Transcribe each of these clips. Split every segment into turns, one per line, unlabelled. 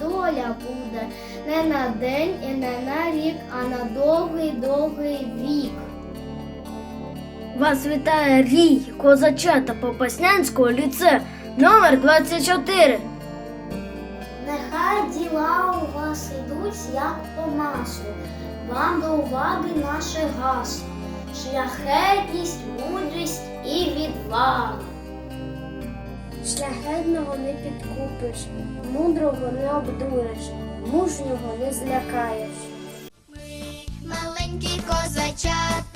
доля буде. Не на день і не на рік, а на довгий довгий вік.
Вас вітає рій козачата Попаснянського ліце номер 24.
Нехай діла у вас ідуть, як по маслу, вам до уваги наше гасло, шляхетність, мудрість і відвага. Шляхетного не підкупиш, мудрого не обдуриш, мужнього не злякаєш.
маленькі козачата,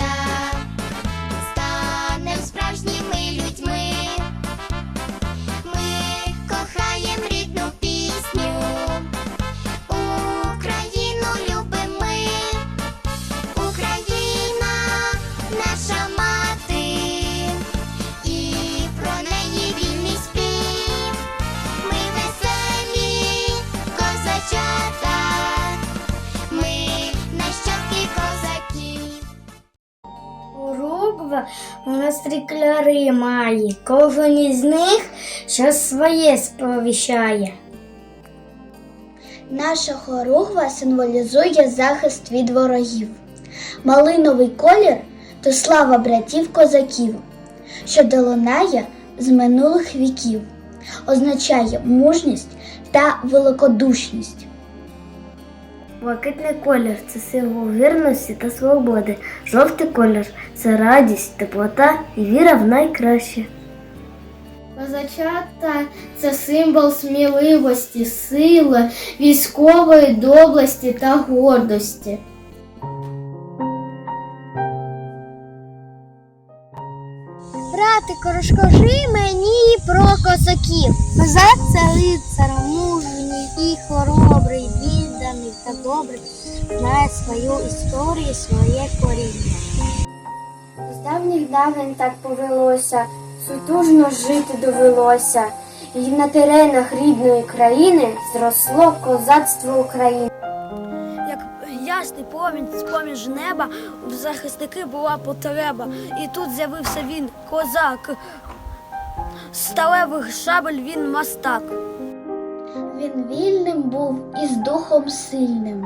Уроква монастир кляри має, кожен із них щось своє сповіщає. Наша хоругва символізує захист від ворогів. Малиновий колір то слава братів козаків, що долунає з минулих віків, означає мужність та великодушність. Блакитний колір це символ вірності та свободи. Жовтий колір це радість, теплота і віра в найкраще. Козачата це символ сміливості, сили, військової доблесті та гордості.
Братику, розкажи мені про козаків.
Козак це лицар, мужній і хоробрий, відданий та добрий, знає свою історію, своє коріння.
З давніх давен так повелося, сутужно жити довелося, і на теренах рідної країни зросло козацтво України.
Як ясний промінь з-поміж неба, в захисники була потреба. І тут з'явився він, козак. З сталевих шабель він мастак.
Він вільним був і з духом сильним,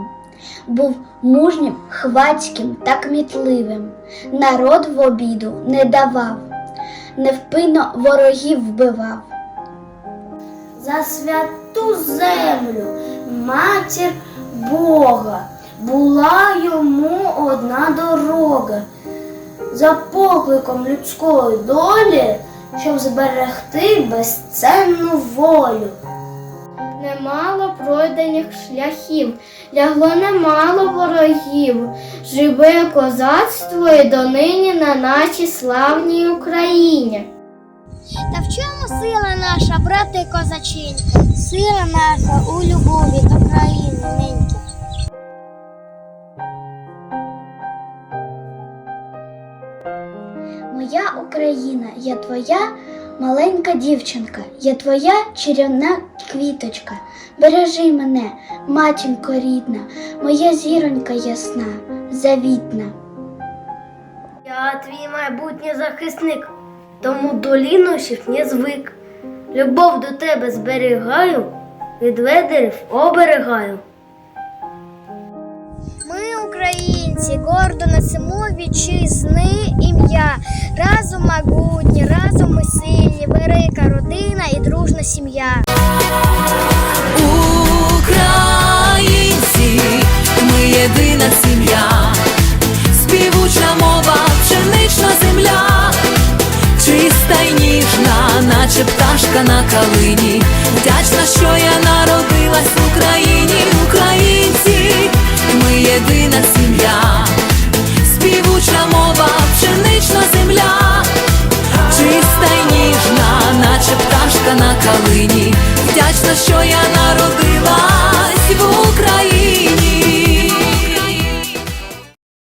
був мужнім, хвацьким та кмітливим. Народ в обіду не давав, невпинно ворогів вбивав. За святу землю, матір Бога, була йому одна дорога. За покликом людської долі, щоб зберегти безценну волю. Немало пройдених шляхів, лягло немало ворогів, живе козацтво і донині на нашій славній Україні.
Та в чому сила наша, брати козаченьки? Сила наша у любові до країни неньки.
Моя Україна, я твоя маленька дівчинка, я твоя чарівна квіточка. Бережи мене, матінко рідна, моя зіронька ясна, завітна.
Я твій майбутній захисник, тому до лінощів не звик. Любов до тебе зберігаю, від ледерів оберегаю.
Ми, українці, гордо несемо вітчизни ім'я. Разом могутні, разом ми сильні, велика родина і дружна сім'я.
Українці, ми єдина сім'я, співуча мова, пшенична земля, чиста й ніжна, наче пташка на калині. калині, вдячна, що я народилась в Україні.